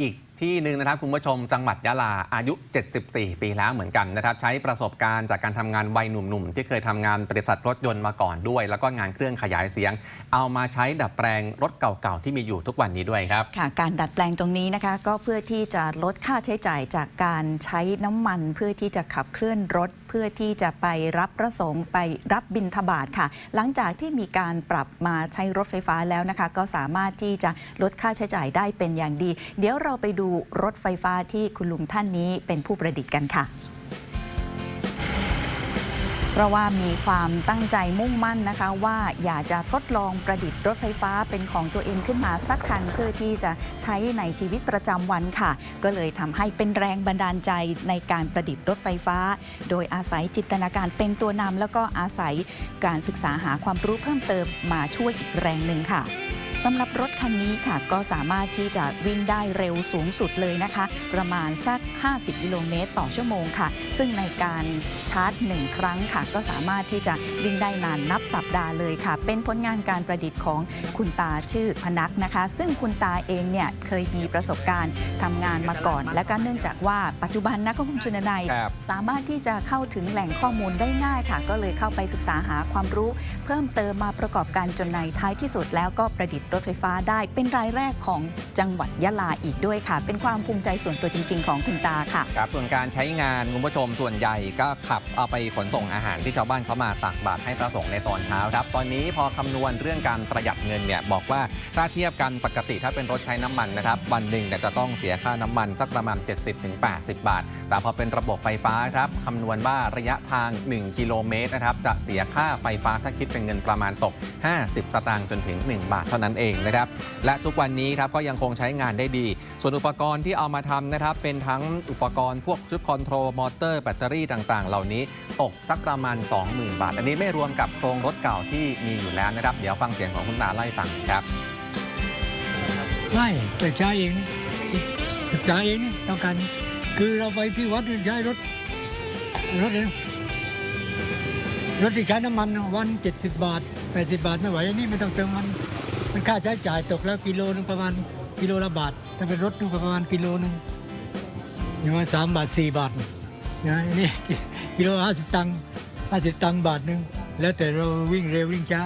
อีก ที่หนึ่งนะครับคุณผู้ชมจังหวัดยะลาอายุ 74 ปีแล้วเหมือนกันนะครับใช้ประสบการณ์จากการทำงานวัยหนุ่มๆ ที่เคยทำงานบริษัทรถยนต์มาก่อนด้วย แล้วก็งานเครื่องขยายเสียง เอามาใช้ดัดแปลงรถเก่าๆ ที่มีอยู่ทุกวันนี้ด้วยครับค่ะการดัดแปลงตรงนี้นะคะ ก็เพื่อที่จะลดค่าใช้จ่ายจากการใช้น้ำมันเพื่อที่จะขับเคลื่อนรถ เพื่อที่จะไปรับพระสงฆ์ไปรับบิณฑบาตค่ะ หลังจากที่มีการปรับมาใช้รถไฟฟ้าแล้วนะคะ ก็สามารถที่จะลดค่าใช้จ่ายได้เป็นอย่างดี เดี๋ยวเราไปดูรถไฟฟ้าที่คุณลุงท่านนี้เป็นผู้ประดิษฐ์กันค่ะ เพราะว่ามีความตั้งใจมุ่งมั่นนะคะ ว่าอยากจะทดลองประดิษฐ์รถไฟฟ้าเป็นของตัวเองขึ้นมาสักคันเพื่อที่จะใช้ในชีวิตประจำวันค่ะ ก็เลยทำให้เป็นแรงบันดาลใจในการประดิษฐ์รถไฟฟ้า โดยอาศัยจินตนาการเป็นตัวนำแล้วก็อาศัยการศึกษาหาความรู้เพิ่มเติมมาช่วยอีกแรงหนึ่งค่ะสำหรับรถคันนี้ค่ะ ก็สามารถที่จะวิ่งได้เร็วสูงสุดเลยนะคะ ประมาณสัก 50 กิโลเมตรต่อชั่วโมงค่ะ ซึ่งในการชาร์จ 1 ครั้งค่ะ ก็สามารถที่จะวิ่งได้นานนับสัปดาห์เลยค่ะ เป็นผลงานการประดิษฐ์ของคุณตาชื่อพนักนะคะ ซึ่งคุณตาเองเนี่ยเคยมีประสบการณ์ทำงานมาก่อน และก็เนื่องจากว่าปัจจุบันนะคุณชนนัยครับสามารถที่จะเข้าถึงแหล่งข้อมูลได้ง่ายค่ะ ก็เลยเข้าไปศึกษาหาความรู้ เพิ่มเติมมาประกอบกันจนในท้ายที่สุดแล้วก็ประดิษฐ์รถไฟฟ้าได้เป็นรายแรกของจังหวัดยะลาอีกด้วยค่ะ เป็นความภูมิใจส่วนตัวจริง ๆ ของคุณตาค่ะ ครับส่วนการใช้งานคุณผู้ชมส่วนใหญ่ก็ขับเอาไปขนส่งอาหารที่ชาวบ้านเขามาตักบาตรให้พระสงฆ์ในตอนเช้าครับ ตอนนี้พอคำนวณเรื่องการประหยัดเงินเนี่ยบอกว่าถ้าเทียบกันปกติถ้าเป็นรถใช้น้ำมันนะครับวันหนึ่งเนี่ยจะต้องเสียค่าน้ำมันสักประมาณ 70-80 บาท แต่พอเป็นระบบไฟฟ้าครับคำนวณว่าระยะทาง 1 กิโลเมตรนะครับจะเสียค่าไฟฟ้าถ้าคิดเป็นเงินประมาณตก 50 สตางค์จนถึง 1 บาทเท่านั้นเองนะครับ และทุกวันนี้ครับก็ยังคงใช้งานได้ดี ส่วนอุปกรณ์ที่เอามาทำนะครับ เป็นทั้งอุปกรณ์พวกชุดคอนโทรลมอเตอร์แบตเตอรี่ต่างๆ เหล่านี้ตกสักประมาณ 20,000 บาท อันนี้ไม่รวมกับโครงรถเก่าที่มีอยู่แล้วนะครับ เดี๋ยวฟังเสียงของคุณตาเล่ฟังครับไม่แต่ใช้เองศึกษาเองนี่ต้องการคือเราไปที่วัดใช้รถรถเนี่ยรถที่ใช้น้ำมันวัน70บาท80บาทไม่ไหวอันนี้ไม่ต้องเติมมัน มันค่าใช้จ่ายตกแล้วกิโลนึงประมาณกิโลละบาท ถ้าเป็นรถนึงประมาณกิโลนึงอย่างว่าสามบาทสี่บาทนะนี่กิโลห้าสิบตังค์ห้าสิบตังค์บาทหนึ่งแล้วแต่เราวิ่งเร็ววิ่งช้า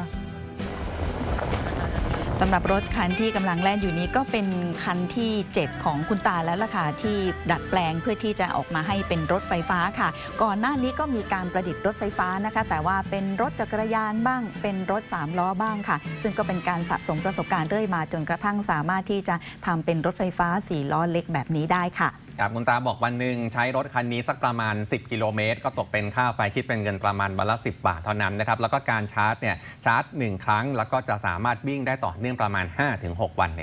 สำหรับรถคันที่กำลังแล่นอยู่นี้ก็เป็นคันที่ 7 ของคุณตาแล้วล่ะค่ะที่ดัดแปลงเพื่อที่จะออกมาให้เป็นรถไฟฟ้าค่ะ ก่อนหน้านี้ก็มีการประดิษฐ์รถไฟฟ้านะคะ แต่ว่าเป็นรถจักรยานบ้าง เป็นรถ3ล้อบ้างค่ะ ซึ่งก็เป็นการสะสมประสบการณ์เรื่อยมาจนกระทั่งสามารถที่จะทำเป็นรถไฟฟ้า4ล้อเล็กแบบนี้ได้ค่ะครับคุณตาบอกวันหนึ่งใช้รถคันนี้สักประมาณ 10 กิโลเมตร ก็ตกเป็นค่าไฟคิดเป็นเงินประมาณวันละ 10 บาทเท่านั้นนะครับ แล้วก็การชาร์จเนี่ยชาร์จ 1 ครั้ง แล้วก็จะสามารถวิ่งได้ต่อเนื่องประมาณ 5-6 วันเลย